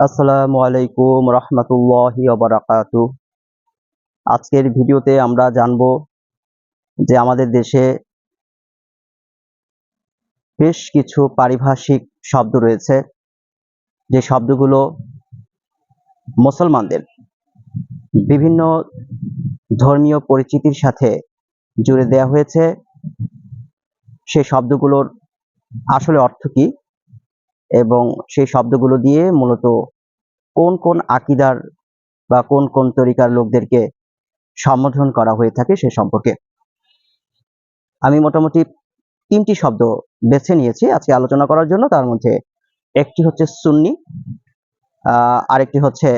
আসসালামু আলাইকুম রহমতুল্লাহি বারাকাতু আজকের ভিডিওতে আমরা জানব যে আমাদের দেশে বেশ কিছু পারিভাষিক শব্দ রয়েছে, যে শব্দগুলো মুসলমানদের বিভিন্ন ধর্মীয় পরিচিতির সাথে জুড়ে দেওয়া হয়েছে। সেই শব্দগুলোর আসলে অর্থ কি? এবং সেই শব্দগুলো দিয়ে মূলত কোন কোন আকিদার বা কোন কোন তরিকার লোকদেরকে সম্বোধন করা হয়ে থাকে সে সম্পর্কে। আমি মোটামুটি তিনটি শব্দ বেছে নিয়েছি আজকে আলোচনা করার জন্য। তার মধ্যে একটি হচ্ছে সুন্নি আরেকটি হচ্ছে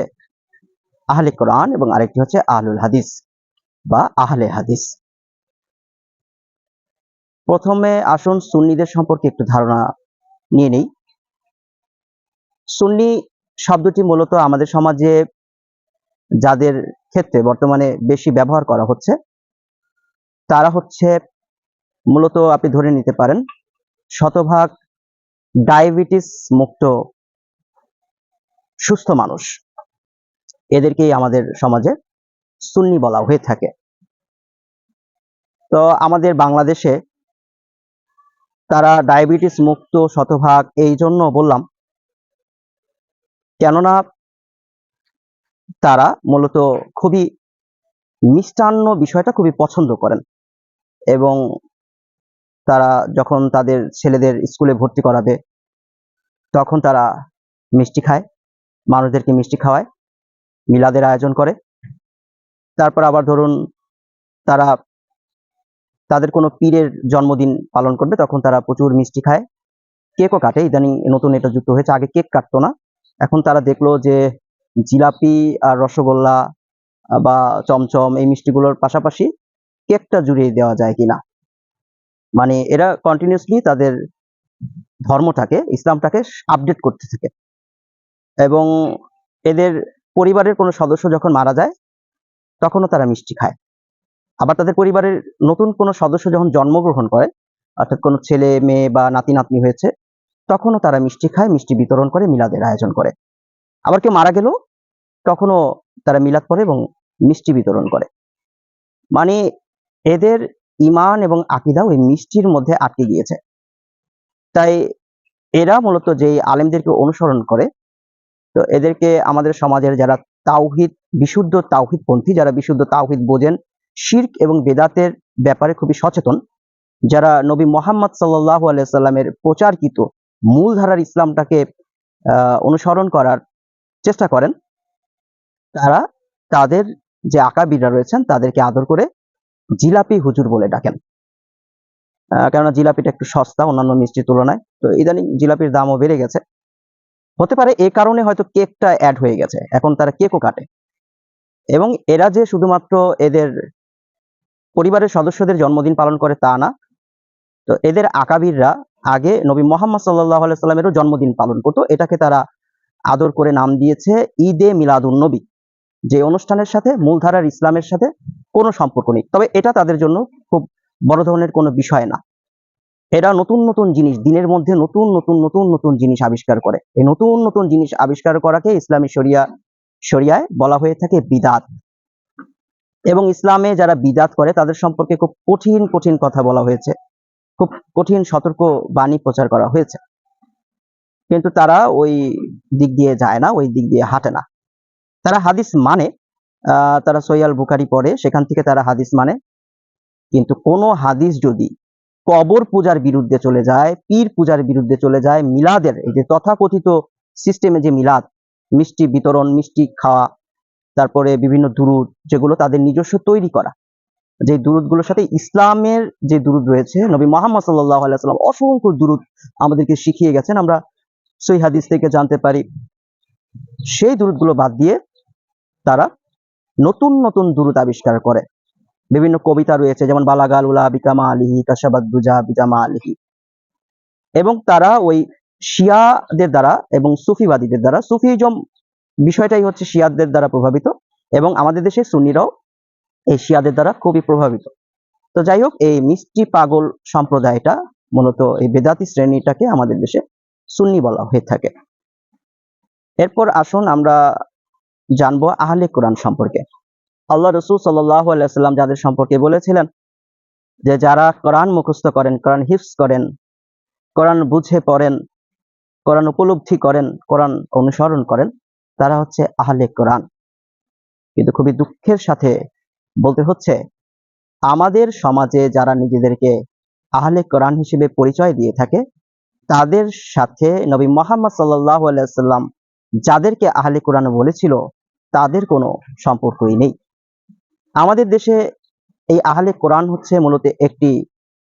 আহলে কোরআন এবং আরেকটি হচ্ছে আহলুল হাদিস বা আহলে হাদিস। প্রথমে আসুন সুন্নিদের সম্পর্কে একটু ধারণা নিয়ে নেই। সুন্নি শব্দটি মূলত আমাদের সমাজে যাদের ক্ষেত্রে বর্তমানে বেশি ব্যবহার করা হচ্ছে, তারা হচ্ছে মূলত আপনি ধরে নিতে পারেন শতভাগ ডায়াবেটিস মুক্ত সুস্থ মানুষ। এদেরকেই আমাদের সমাজে সুন্নি বলা হয়ে থাকে। তো আমাদের বাংলাদেশে তারা ডায়াবেটিস মুক্ত শতভাগ, এই জন্য বললাম কেননা তারা মূলত খুবই মিষ্টান্ন বিষয়টা খুবই পছন্দ করেন এবং তারা যখন তাদের ছেলেদের স্কুলে ভর্তি করাবে, তখন তারা মিষ্টি খায়, মানুষদেরকে মিষ্টি খাওয়ায়, মিলাদের আয়োজন করে। তারপর আবার ধরুন তারা তাদের কোনো পীরের জন্মদিন পালন করবে, তখন তারা প্রচুর মিষ্টি খায়। কেকও কাটে, ইদানিং নতুন এটা যুক্ত হয়েছে, আগে কেক কাটতো না। এখন তারা দেখল যে জিলাপি আর রসগোল্লা বা চমচম এই মিষ্টিগুলোর পাশাপাশি কেকটা জুড়িয়ে দেওয়া যায় কিনা। মানে এরা কন্টিনিউসলি তাদের ধর্মটাকে, ইসলামটাকে আপডেট করতে থাকে। এবং এদের পরিবারের কোনো সদস্য যখন মারা যায়, তখনও তারা মিষ্টি খায়। আবার তাদের পরিবারের নতুন কোনো সদস্য যখন জন্মগ্রহণ করে, অর্থাৎ কোনো ছেলে, মেয়ে বা নাতি নাতনি হয়েছে তখনও তারা মিষ্টি খায়, মিষ্টি বিতরণ করে, মিলাদের আয়োজন করে। আবার কেউ মারা গেল তখনও তারা মিলাদ করে এবং মিষ্টি বিতরণ করে। মানে এদের ইমান এবং আকিদা ওই মিষ্টির মধ্যে আটকে গিয়েছে। তাই এরা মূলত যে আলেমদেরকে অনুসরণ করে, তো এদেরকে আমাদের সমাজের যারা তাওহিদ, বিশুদ্ধ তাওহিদ পন্থী যারা বিশুদ্ধ তাওহিদ বোঝেন, শির্ক এবং বেদাতের ব্যাপারে খুবই সচেতন, যারা নবী মোহাম্মদ সাল্লাহ আলাইসাল্লামের প্রচারকৃত মূলধারার ইসলামটাকে অনুসরণ করার চেষ্টা করেন। তারা তাদের যে আকাবিরা রয়েছেন, তাদেরকে আদর করে জিলাপি হুজুর বলে ডাকেন। কেননা জিলাপিটা একটু সস্তা, অন্যান্য মিষ্টির তুলনায়। তো ইদানিং জিলাপির দামও বেড়ে গেছে। হতে পারে এ কারণে হয়তো কেকটা অ্যাড হয়ে গেছে। এখন তারা কেকও কাটে। এবং এরা যে শুধুমাত্র এদের পরিবারের সদস্যদের জন্মদিন পালন করে তা না তো এদের আকাবিররা আগে নবী মোহাম্মদ সাল্লাহ সাল্লামেরও জন্মদিন পালন করতো। এটাকে তারা আদর করে নাম দিয়েছে ঈদে মিলাদুন নবী। যে অনুষ্ঠানের সাথে মূলধারার ইসলামের সাথে কোনো সম্পর্ক নেই। তবে এটা তাদের জন্য খুব বড় ধরনের কোনো বিষয় না। এরা নতুন নতুন জিনিস, দিনের মধ্যে নতুন নতুন নতুন নতুন জিনিস আবিষ্কার করে। এই নতুন নতুন জিনিস আবিষ্কার করাকে ইসলামী শরিয়া, শরিয়ায় বলা হয়ে থাকে বিদাত। এবং ইসলামে যারা বিদাত করে, তাদের সম্পর্কে খুব কঠিন কঠিন কথা বলা হয়েছে। খুব কঠিন সতর্ক বাণী প্রচার করা হয়েছে। কিন্তু তারা ওই দিক দিয়ে যায় না, ওই দিক দিয়ে হাঁটে না। তারা হাদিস মানে তারা সৈয়াল বুকারি পড়ে, সেখান থেকে তারা হাদিস মানে। কিন্তু কোনো হাদিস যদি কবর পূজার বিরুদ্ধে চলে যায়, পীর পূজার বিরুদ্ধে চলে যায়, মিলাদের, এই যে তথাকথিত সিস্টেমে যে মিলাদ, মিষ্টি বিতরণ, মিষ্টি খাওয়া, তারপরে বিভিন্ন দুরুদ, যেগুলো তাদের নিজস্ব তৈরি করা যে দুরুদগুলোর সাথে ইসলামের যে দুরুদ রয়েছে, নবী মোহাম্মদ সাল্লাহ আলাইসাল্লাম অসংখ্য দুরুদ আমাদেরকে শিখিয়ে গেছেন, আমরা সই হাদিস থেকে জানতে পারি। সেই দুরুদগুলো বাদ দিয়ে তারা নতুন নতুন দুরুদ আবিষ্কার করে। বিভিন্ন কবিতা রয়েছে, যেমন, বালাগাল উলা বিকামা আলিহি কাশাবাদুজা বিজামা আলিহি। এবং তারা ওই শিয়াদের দ্বারা এবং সুফিবাদীদের দ্বারা, সুফিজম বিষয়টাই হচ্ছে শিয়াদের দ্বারা প্রভাবিত। এবং আমাদের দেশে সুন্নিরাও এই শিয়াদের দ্বারা খুবই প্রভাবিত। তো যাই হোক এই মিষ্টি পাগল সম্প্রদায়টা মূলত এই বেদাতি শ্রেণীটাকে আমাদের দেশে সুন্নি বলা হয়ে থাকে। এরপর আসুন আমরা জানব আহলে কোরআন সম্পর্কে। আল্লাহ রসুল আলাইসাল্লাম যাদের সম্পর্কে বলেছিলেন যে যারা কোরআন মুখস্থ করেন, কোরআন হিফস করেন, কোরআন বুঝে পড়েন, কোরআন উপলব্ধি করেন, কোরআন অনুসরণ করেন, তারা হচ্ছে আহলে কোরআন। কিন্তু খুবই দুঃখের সাথে বলতে হচ্ছে, আমাদের সমাজে যারা নিজেদেরকে আহলে কোরআন হিসেবে পরিচয় দিয়ে থাকে, তাদের সাথে নবী মোহাম্মদ সাল্লাহ আলাইসাল্লাম যাদেরকে আহলে কোরআন বলেছিল, তাদের কোনো সম্পর্কই নেই। আমাদের দেশে এই আহলে কোরআন হচ্ছে মূলত একটি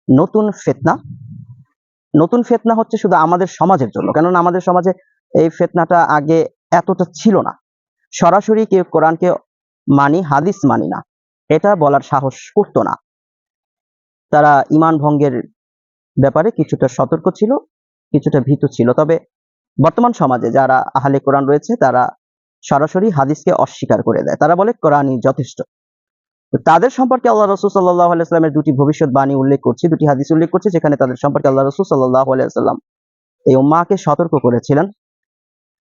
নতুন ফেতনা। নতুন ফেতনা হচ্ছে শুধু আমাদের সমাজের জন্য, কেননা আমাদের সমাজে এই ফেতনাটা আগে এতটা ছিল না। সরাসরি কেউ কোরআনকে মানি, হাদিস মানি না। এটা বলার সাহস করতো না। তারা ইমান ভঙ্গের ব্যাপারে কিছুটা সতর্ক ছিল, কিছুটা ভীত ছিল। তবে বর্তমান সমাজে যারা আহলে কোরআন রয়েছে, তারা সরাসরি হাদিসকে অস্বীকার করে দেয়। তারা বলে, কোরআনই যথেষ্ট। তাদের সম্পর্কে আল্লাহ রসুল সাল্লাহ আলাইস্লামের দুটি ভবিষ্যৎবাণী উল্লেখ করছি, দুটি হাদিস উল্লেখ করছি, যেখানে তাদের সম্পর্কে আল্লাহ রসুল সাল্লাহ আলাইসাল্লাম এই উম্মাকে সতর্ক করেছিলেন।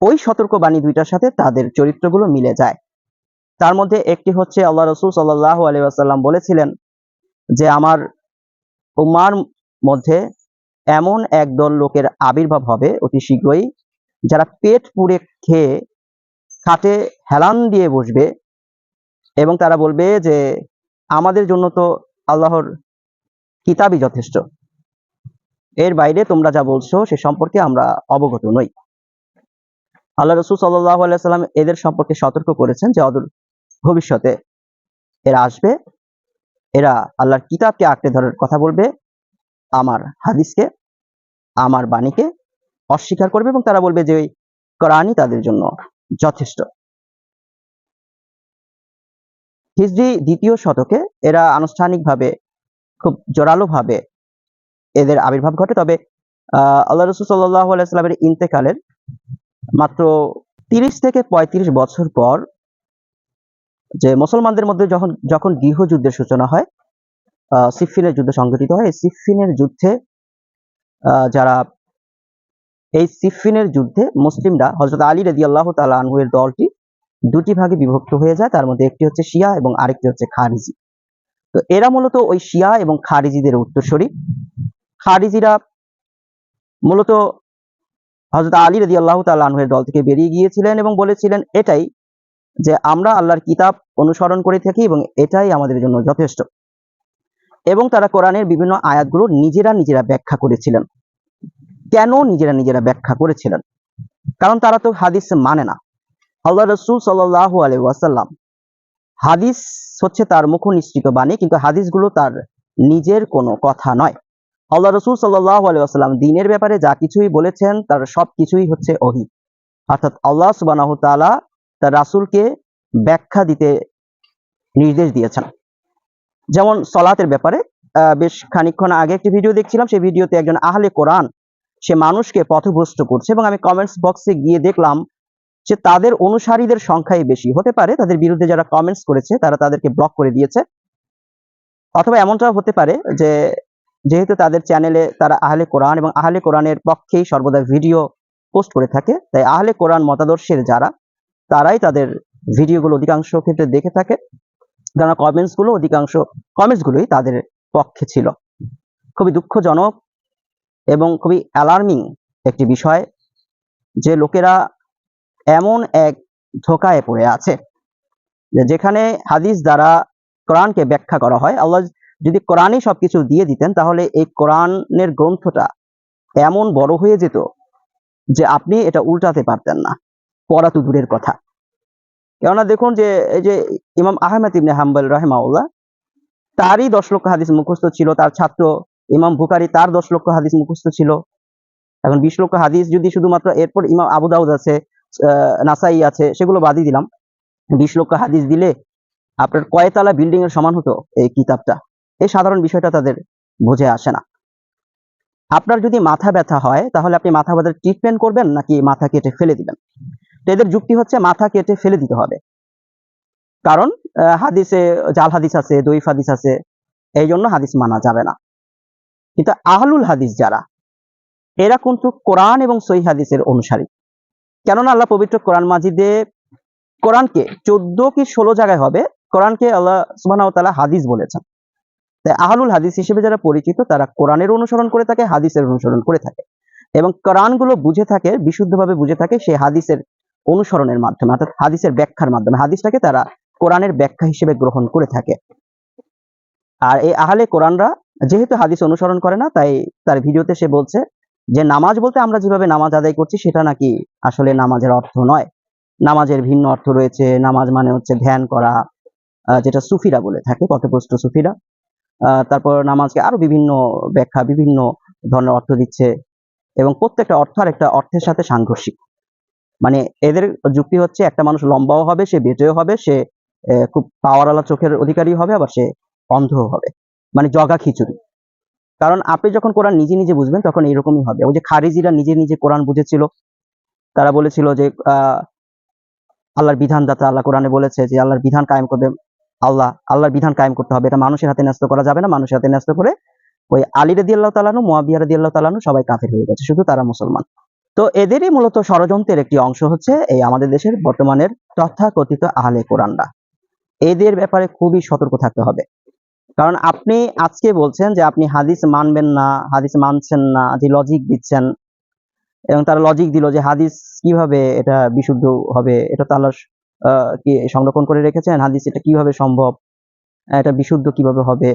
ওই সতর্ক বাণী দুইটার সাথে তাদের চরিত্রগুলো মিলে যায়। তার মধ্যে একটি হচ্ছে আল্লাহ রসুল সাল্লাহ আলাইসাল্লাম বলেছিলেন যে, আমার উম্মার মধ্যে এমন একদল লোকের আবির্ভাব হবে অতি শীঘ্রই, যারা পেট পুড়ে খেয়ে খাটে হেলান দিয়ে বসবে এবং তারা বলবে যে, আমাদের জন্য তো আল্লাহর কিতাবই যথেষ্ট। এর বাইরে তোমরা যা বলছো সে সম্পর্কে আমরা অবগত নই। আল্লাহ রসুল সাল্লাহ সাল্লাম এদের সম্পর্কে সতর্ক করেছেন যে, অদূর ভবিষ্যতে এরা আসবে। এরা আল্লাহর কিতাবকে আঁকড়ে ধরার কথা বলবে, আমার হাদিসকে, আমার বাণীকে অস্বীকার করবে এবং তারা বলবে যে ওই কোরআনই তাদের জন্য যথেষ্ট। হিজরি দ্বিতীয় শতকে এরা আনুষ্ঠানিকভাবে খুব জোরালোভাবে এদের আবির্ভাব ঘটে, তবে আল্লাহ রসুল সাল্লাহ আলাইস্লামের ইন্তেকালের মাত্র তিরিশ থেকে পঁয়ত্রিশ বছর পর যে মুসলমানদের মধ্যে যখন যখন গৃহযুদ্ধের সূচনা হয় সিফিনের যুদ্ধ সংঘটিত হয় সিফিনের যুদ্ধে যারা, এই সিফিনের যুদ্ধে মুসলিমরা হজরত আলী রদি আল্লাহ তালা আনহুয়ের দলটি দুটি ভাগে বিভক্ত হয়ে যায়, তার মধ্যে একটি হচ্ছে শিয়া এবং আরেকটি হচ্ছে খারিজি। তো এরা মূলত ওই শিয়া এবং খারিজিদের উত্তরসূরি। খারিজিরা মূলত হজরত আলী রদি আল্লাহ তালের দল থেকে বেরিয়ে গিয়েছিলেন এবং বলেছিলেন, এটাই যে আমরা আল্লাহর কিতাব অনুসরণ করে থাকি এবং এটাই আমাদের জন্য যথেষ্ট। এবং তারা কোরআনের বিভিন্ন আয়াতগুলো নিজেরা নিজেরা ব্যাখ্যা করেছিলেন। কেন নিজেরা নিজেরা ব্যাখ্যা করেছিলেন? কারণ তারা তো হাদিস মানে না। আল্লাহ রসুল সাল্লাহ ওয়াসাল্লাম হাদিস হচ্ছে তার মুখ নিশ্চিত বাণী, কিন্তু হাদিসগুলো তার নিজের কোনো কথা নয়। আল্লাহ রসুল সাল্লাহ আলী আসাল্লাম দিনের ব্যাপারে যা কিছুই বলেছেন, তার সব কিছুই হচ্ছে অহি অর্থাৎ আল্লাহ সুবানাহ তালা তার রাসুলকে ব্যাখ্যা দিতে নির্দেশ দিয়েছেন। যেমন সলাতের ব্যাপারে বেশ খানিক্ষণ আগে একটি ভিডিও দেখছিলাম, সেই ভিডিওতে একজন আহলে কোরআন, সে মানুষকে পথভ্রষ্ট করছে এবং আমি কমেন্টস বক্সে গিয়ে দেখলাম যে তাদের অনুসারীদের সংখ্যাই বেশি। হতে পারে তাদের বিরুদ্ধে যারা কমেন্টস করেছে, তারা তাদেরকে ব্লক করে দিয়েছে। অথবা এমনটাও হতে পারে যে, যেহেতু তাদের চ্যানেলে তারা আহলে কোরআন এবং আহলে কোরআনের পক্ষেই সর্বদা ভিডিও পোস্ট করে থাকে, তাই আহলে কোরআন মতাদর্শের যারা তারাই তাদের ভিডিওগুলো অধিকাংশ ক্ষেত্রে দেখে থাকে। কেননা কমেন্টসগুলো অধিকাংশ কমেন্টস গুলোই তাদের পক্ষে ছিল। খুবই দুঃখজনক এবং খুবই অ্যালার্মিং একটি বিষয় যে লোকেরা এমন এক ধোকায় পড়ে আছে যেখানে হাদিস দ্বারা কোরআনকে ব্যাখ্যা করা হয়। আল্লাহ যদি কোরআনই সবকিছু দিয়ে দিতেন, তাহলে এই কোরআনের গ্রন্থটা এমন বড় হয়ে যেত যে আপনি এটা উল্টাতে পারতেন না। পড়া তো দূরের কথা। কেননা দেখুন যে, এই যে ইমাম আহমেদ ইবনে হাম্বল রাহেমাউল্লাহ তারই দশ লক্ষ হাদিস মুখস্থ ছিল, তার ছাত্র ইমাম বুকারি তার দশ লক্ষ হাদিস মুখস্থ ছিল। এখন বিশ লক্ষ হাদিস যদি শুধুমাত্র এরপর ইমাম আবু দাউদ আছে নাসাই আছে, সেগুলো বাদই দিলাম। বিশ লক্ষ হাদিস দিলে আপনার কয়তলা বিল্ডিং এর সমান হতো এই কিতাবটা? এই সাধারণ বিষয়টা তাদের বুঝে আসে না। আপনার যদি মাথা ব্যথা হয়, তাহলে আপনি মাথা ব্যথার ট্রিটমেন্ট করবেন নাকি মাথা কেটে ফেলে দিবেন? তো এদের যুক্তি হচ্ছে মাথা কেটে ফেলে দিতে হবে। কারণ হাদিসে, জাল হাদিস আছে দইফ হাদিস আছে এই জন্য হাদিস মানা যাবে না। কিন্তু আহলুল হাদিস যারা, এরা কিন্তু কোরআন এবং সই হাদিসের অনুসারী। কেননা আল্লাহ পবিত্র কোরআন মাজিদে কোরআনকে চোদ্দ কি ষোলো জায়গায় হবে, কোরআনকে আল্লাহ সুবাহ হাদিস বলেছেন। তাই আহলুল হাদিস হিসেবে যারা পরিচিত, তারা কোরআনের অনুসরণ করে থাকে, হাদিসের অনুসরণ করে থাকে। এবং কোরআনগুলো বুঝে থাকে, বিশুদ্ধভাবে বুঝে থাকে, সেই হাদিসের অনুসরণের মাধ্যমে, অর্থাৎ হাদিসের ব্যাখ্যার মাধ্যমে, হাদিসটাকে তারা কোরআনের ব্যাখ্যা হিসেবে গ্রহণ করে থাকে। আর এই আহলে কোরআনরা যেহেতু হাদিস অনুসরণ করে না, তাই তার ভিডিওতে সে বলছে যে, নামাজ বলতে আমরা যেভাবে নামাজ আদায় করছি, সেটা নাকি আসলে নামাজের অর্থ নয়। নামাজের ভিন্ন অর্থ রয়েছে। নামাজ মানে হচ্ছে ধ্যান করা যেটা সুফিরা বলে থাকে পথপ্রষ্ট সুফিরা। তারপর নামাজকে আরও বিভিন্ন ব্যাখ্যা, বিভিন্ন ধরনের অর্থ দিচ্ছে এবং প্রত্যেকটা অর্থ আর একটা অর্থের সাথে সাংঘর্ষিক। মানে এদের যুক্তি হচ্ছে একটা মানুষ লম্বাও হবে সে বেটেও হবে সে খুব পাওয়ারওয়ালা চোখের অধিকারী হবে আবার সে অন্ধও হবে। মানে জগা খিচুড়ি। কারণ আপনি যখন কোরআন নিজে নিজে বুঝবেন তখন এরকমই হবে। ওই যে খারিজিরা নিজে নিজে কোরআন বুঝেছিল তারা বলেছিল যে আহ, আল্লাহর বিধানদাতা আল্লাহ কোরআনে বলেছে যে আল্লাহর বিধান কায়েম করবে আল্লাহ আল্লাহর বিধান কায়েম করতে হবে। এটা মানুষের হাতে ন্যস্ত করা যাবে না মানুষের হাতে ন্যস্ত করে ওই আলী রাদি আল্লাহ তালানু মোয়াবিয়া রাদি আল্লাহ তালানু সবাই কাফের হয়ে গেছে শুধু তারা মুসলমান। তো এদেরই মূলত ষড়যন্ত্রের একটি অংশ হচ্ছে এই আমাদের দেশের বর্তমানের তথাকথিত আহলে কোরআনরা। এদের ব্যাপারে খুবই সতর্ক থাকতে হবে। কারণ আপনি আজকে বলছেন যে আপনি হাদিস মানবেন না, হাদিস মানছেন না, যে লজিক দিচ্ছেন এবং তারা লজিক দিল যে হাদিস কীভাবে এটা বিশুদ্ধ হবে, এটা তো আল্লাহ কি সংরক্ষণ করে রেখেছেন, হাদিস এটা কীভাবে সম্ভব, এটা বিশুদ্ধ কীভাবে হবে?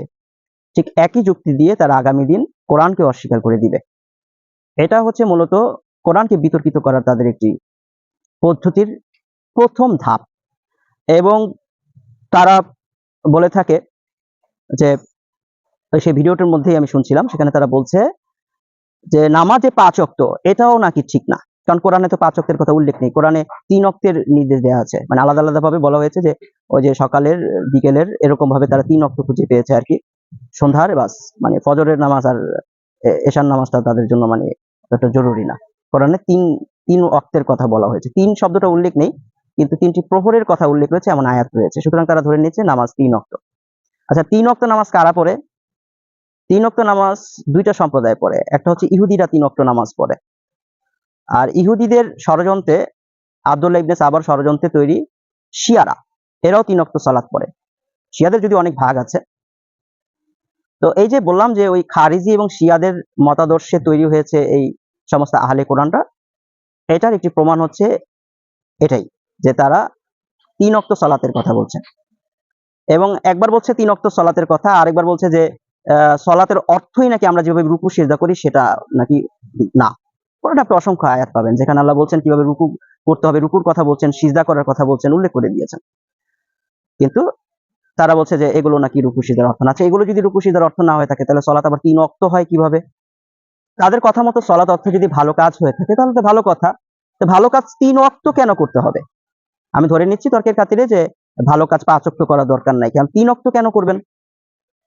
ঠিক একই যুক্তি দিয়ে তারা আগামী দিন কোরআনকে অস্বীকার করে দিবে। এটা হচ্ছে মূলত কোরআনকে বিতর্কিত করার তাদের একটি পদ্ধতির প্রথম ধাপ। এবং তারা বলে থাকে যে, সেই ভিডিওটার মধ্যেই আমি শুনছিলাম, সেখানে তারা বলছে যে, নামাজে পাঁচ অক্ত, এটাও নাকি ঠিক না। কারণ কোরআনে তো পাঁচ অক্তের কথা উল্লেখ নেই, কোরআনে তিন অক্তের নির্দেশ দেওয়া আছে। মানে আলাদা আলাদা ভাবে বলা হয়েছে যে, ওই যে সকালের, বিকেলের এরকম ভাবে তারা তিন অক্ত খুঁজে পেয়েছে আর কি। সন্ধ্যার বাস মানে ফজরের নামাজ আর এশার নামাজটা তাদের জন্য মানে একটা জরুরি না। কোরআনে তিন তিন অক্তের কথা বলা হয়েছে। তিন শব্দটা উল্লেখ নেই, কিন্তু তিনটি প্রহরের কথা উল্লেখ রয়েছে, এমন আয়াত রয়েছে। সুতরাং তারা ধরে নিচ্ছে নামাজ তিন অক্ত আচ্ছা তিন অক্ত নামাজ কারা পড়ে? তিন অক্ত নামাজ দুইটা সম্প্রদায় পড়ে। একটা হচ্ছে ইহুদিরা তিন অক্ত নামাজ পড়ে। আর ইহুদিদের ষড়যন্ত্রে, আব্দুল্লাহ ইবনে সাবার ষড়যন্ত্রে তৈরি শিয়ারা। এরাও তিন অক্ত সালাত পড়ে। শিয়াদের যদি অনেক ভাগ আছে। তো এই যে বললাম যে ওই খারিজি এবং শিয়াদের মতাদর্শে তৈরি হয়েছে এই সমস্ত আহলে কোরআনরা, এটার একটি প্রমাণ হচ্ছে এটাই, যে তারা তিন অক্ত সালাতের কথা বলছে এবং একবার বলছে তিন অক্ত সলাতের কথা, আরেকবার বলছে যে সলাতের অর্থই নাকি আমরা যেভাবে রুকু, সিজদা করি সেটা নাকি না। কোরআনে আপনি অসংখ্য আয়াত পাবেন, যেখানে আল্লাহ বলছেন কীভাবে রুকু করতে হবে, রুকুর কথা বলছেন, সিজদা করার কথা বলছেন, উল্লেখ করে দিয়েছেন। কিন্তু তারা বলছে যে এগুলো নাকি রুকু, সিজদার অর্থ না। আচ্ছা এগুলো যদি রুকু, সিজদার অর্থ না হয়ে থাকে, তাহলে সলাত আবার তিন অক্ত হয় কীভাবে? তাদের কথা মতো সলাত অর্থ যদি ভালো কাজ হয়ে থাকে, তাহলে তো ভালো কথা। তো ভালো কাজ তিন অক্ত কেন করতে হবে? আমি ধরে নিচ্ছি তর্কের খাতিরে যে ভালো কাজ পাঁচ অক্ত করা দরকার নাই, কারণ তিন অক্ত কেন করবেন?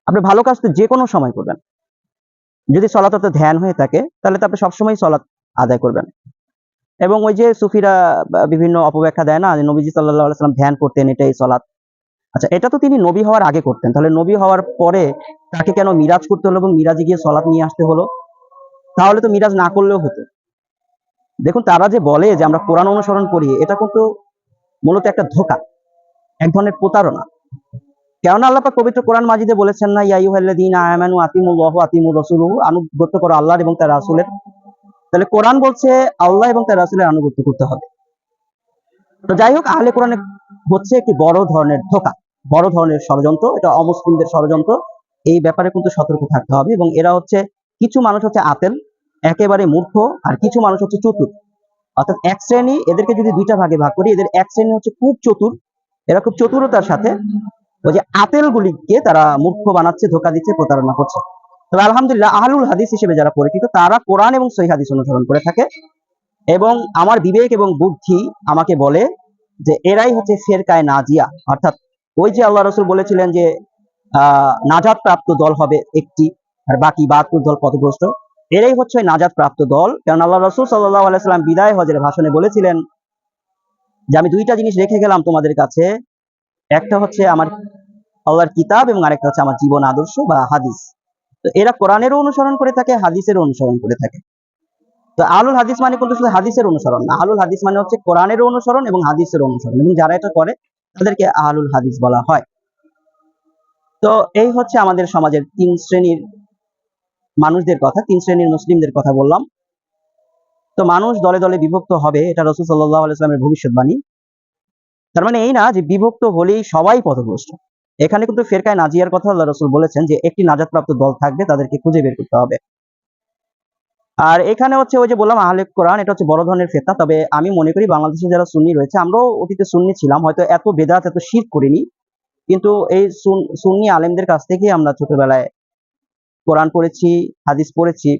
আপনি ভালো কাজ তো যে কোনো সময় করবেন। যদি সলাত অর্থ ধ্যান হয়ে থাকে, তাহলে তো আপনি সবসময় সলাৎ আদায় করবেন। এবং ওই যে সুফিরা বিভিন্ন অপব্যাখ্যা দেয় না নবীজি সাল্লাহ সাল্লাম ধ্যান করতেন এটাই সলাৎ। আচ্ছা এটা তো তিনি নবী হওয়ার আগে করতেন। তাহলে নবী হওয়ার পরে তাকে কেন মিরাজ করতে হলো এবং মিরাজে গিয়ে সলাৎ নিয়ে আসতে হলো? তাহলে তো মিরাজ না করলেও হতো। দেখুন, তারা যে বলে যে আমরা কোরআন অনুসরণ করি, এটা কিন্তু মূলত একটা ধোকা, এক ধরনের প্রতারণা। কেননা আল্লাহ পাক পবিত্র কোরআন মাজিদে বলেছেন না, ইয়া আইয়ুহাল্লাযীনা আমানু আতিমুল্লাহ ওয়া আতিমুর রাসূলুহু আনুগত্য করো আল্লাহর এবং তার রাসূলের। তাহলে কোরআন বলছে আল্লাহ এবং তার রাসূলের আনুগত্য করতে হবে। তো যাই হোক, আহলে কোরআনে হচ্ছে একটি বড় ধরনের ধোকা, বড় ধরনের ষড়যন্ত্র, এটা অমুসলিমদের ষড়যন্ত্র। এই ব্যাপারে কিন্তু সতর্ক থাকতে হবে এবং এরা হচ্ছে, কিছু মানুষ হচ্ছে আতেল একেবারে মূর্খ আর কিছু মানুষ হচ্ছে চতুর। অর্থাৎ এক শ্রেণি এদেরকে যদি দুইটা ভাগে ভাগ করি, এদের এক শ্রেণি হচ্ছে খুব চতুর। এরা খুব চতুরতার সাথে ওই যে আতেল গুলিকে তারা মূর্খ বানাচ্ছে, ধোকা দিচ্ছে, প্রতারণা করছে। তবে আলহামদুলিল্লাহ আহলুল হাদিস হিসেবে যারা পরিচিত, তারা কোরআন এবং সহি হাদিস অনুসরণ করে থাকে এবং আমার বিবেক এবং বুদ্ধি আমাকে বলে যে এরাই হচ্ছে ফেরকায় নাজিয়া। অর্থাৎ ওই যে আল্লাহ রসুল বলেছিলেন যে, আহ নাজাদ প্রাপ্ত দল হবে একটি আর বাকি বাহাত্তর দল পথগ্রস্ত এরাই হচ্ছে নাজাত প্রাপ্ত দল। কারণ আল্লাহ রসুল সাল্লাহ আলাইসাল্লাম বিদায় হজের ভাষণে বলেছিলেন যে, আমি দুইটা জিনিস রেখে গেলাম তোমাদের কাছে। একটা হচ্ছে আমার আল্লাহর কিতাব এবং আরেকটা হচ্ছে আমার জীবন আদর্শ বা হাদিস। তো এরা কোরআনেরও অনুসরণ করে থাকে, হাদিসেরও অনুসরণ করে থাকে। তো আলুল হাদিস মানে কিন্তু শুধু হাদিসের অনুসরণ না, আলুল হাদিস মানে হচ্ছে কোরআনের অনুসরণ এবং হাদিসের অনুসরণ। এবং যারা এটা করে, তাদেরকে আহলুল হাদিস বলা হয়। তো এই হচ্ছে আমাদের সমাজের তিন শ্রেণির মানুষদের কথা, তিন শ্রেণির মুসলিমদের কথা বললাম। তো মানুষ দলে দলে বিভক্ত হবে, এটা রসুল সাল্লাহ আলাইস্লামের ভবিষ্যৎবাণী। তার মানে এই না যে বিভক্ত হলেই সবাই পথভ্রষ্ট। এখানে কিন্তু ফেরকায় নাজিয়ার কথা আল্লাহ রসুল বলেছেন যে একটি নাজাতপ্রাপ্ত দল থাকবে, তাদেরকে খুঁজে বের করতে হবে। আর এখানে হচ্ছে ওই যে বললাম আহলে কোরআন, এটা হচ্ছে বড় ধরনের ফেতনা, তবে আমি মনে করি বাংলাদেশে যারা সুন্নি রয়েছে, আমরাও অতীতে সুন্নি ছিলাম, হয়তো এত বেদাত, এত শীত করিনি। কিন্তু এই সুন- সুন্নি আলেমদের কাছ থেকে আমরা ছোটবেলায় কোরআন পড়েছি, হাদিস পড়েছি।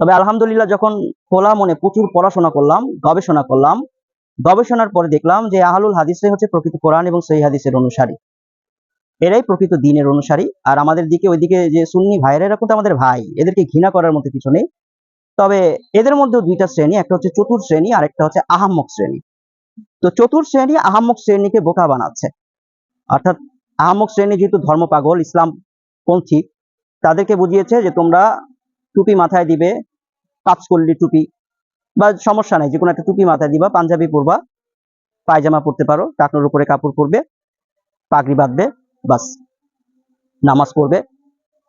তবে আলহামদুলিল্লাহ যখন খোলা মনে প্রচুর পড়াশোনা করলাম, গবেষণা করলাম, গবেষণার পরে দেখলাম যে আহলুল হাদিসরাই হচ্ছে প্রকৃত কোরআন এবং সেই হাদিসের অনুসারী। এরাই প্রকৃত দিনের অনুসারী। আর আমাদের দিকে ওইদিকে যে সুন্নি ভাইরা এরা কিন্তু আমাদের ভাই। এদেরকে ঘৃণা করার মতো কিছু নেই। তবে এদের মধ্যেও দুইটা শ্রেণি, একটা হচ্ছে চতুর শ্রেণি আর একটা হচ্ছে আহাম্মক শ্রেণি। তো চতুর শ্রেণি আহাম্মক শ্রেণীকে বোকা বানাচ্ছে। অর্থাৎ আহাম্মক শ্রেণি যেহেতু ধর্ম পাগল ইসলাম পন্থী তাদেরকে বুঝিয়েছে যে তোমরা টুপি মাথায় দিবে পাঁচ কল্লি টুপি। বা সমস্যা নাই যে কোনো একটা টুপি মাথায় দিবা, পাঞ্জাবি পরবা, পায়জামা পরতে পারো, টাকনোর উপরে কাপড় পরবে, পাগড়ি বাঁধবে, বাস। নামাজ পড়বে।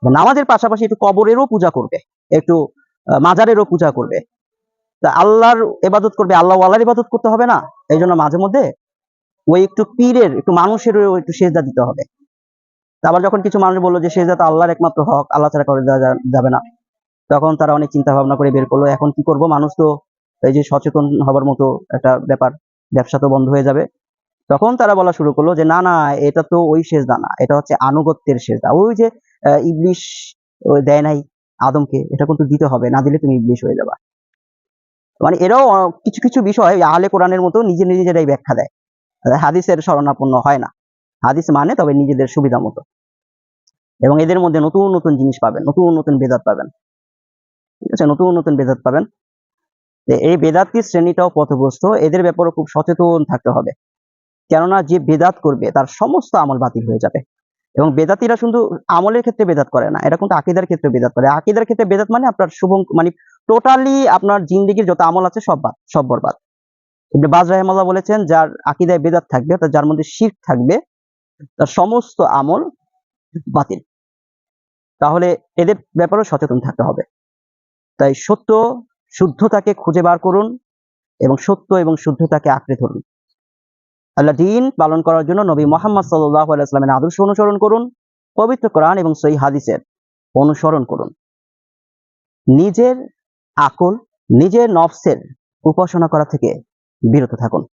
নামাজের পাশাপাশি একটু কবরেরও পূজা করবে, একটু মাজারেরও পূজা করবে। তা আল্লাহর ইবাদত করবে আল্লাহ আল্লাহর ইবাদত করতে হবে না? এই জন্য মাঝে মধ্যে ওই একটু পীরের, একটু মানুষেরও একটু সেজদা দিতে হবে। আবার যখন কিছু মানুষ বলল যে সেজদা তো আল্লাহর একমাত্র হক আল্লাহ ছাড়া করে দেওয়া যাবে না। তখন তারা অনেক চিন্তা ভাবনা করে বের করল। এখন কি করব? মানুষ তো এই যে সচেতন হবার মতো একটা ব্যাপার ব্যবসা তো বন্ধ হয়ে যাবে। তখন তারা বলা শুরু করল যে না না এটা তো ওই সেজদা না এটা হচ্ছে আনুগত্যের সেজদা। ওই যে আহ, ইবলিশ দেয় নাই আদমকে এটা কিন্তু দিতে হবে না দিলে তুমি ইবলিশ হয়ে যাবা। মানে এরাও কিছু কিছু বিষয় আহলে কোরআনের মতো নিজে নিজেরাই ব্যাখ্যা দেয়। হাদিসের শরণাপন্ন হয় না। হাদিস মানে তবে নিজেদের সুবিধা মতো। এবং এদের মধ্যে নতুন নতুন জিনিস পাবেন, নতুন নতুন বেদাত পাবেন। ঠিক আছে? নতুন নতুন বেদাত পাবেন। এই বেদাতি শ্রেণীটাও পথগ্রস্ত এদের ব্যাপারে খুব সচেতন থাকতে হবে। কেননা যে বেদাত করবে, তার সমস্ত আমল বাতিল হয়ে যাবে। এবং বেদাতিরা শুধু আমলের ক্ষেত্রে বেদাত করে না এটা কিন্তু আকিদার ক্ষেত্রে বেদাত করে। আকিদার ক্ষেত্রে বেদাত মানে আপনার শুভ মানে টোটালি আপনার জিন্দিগির যত আমল আছে, সব বাদ, সব বরবাদ। বাজ রাহিমাল্লাহ বলেছেন, যার আকিদায় বেদাত থাকবে, অর্থাৎ যার মধ্যে শিরক থাকবে তার সমস্ত আমল বাতিল। তাহলে এদের ব্যাপারেও সচেতন থাকতে হবে। তাই সত্য, শুদ্ধতাকে খুঁজে বার করুন এবং সত্য এবং শুদ্ধতাকে আঁকড়ে ধরুন। আল্লাহ দিন পালন করার জন্য নবী মোহাম্মদ সাল্লাহ আলাইস্লামের আদর্শ অনুসরণ করুন, পবিত্র কোরআন এবং সই হাদিসের অনুসরণ করুন। নিজের আকল, নিজের নফসের উপাসনা করা থেকে বিরত থাকুন।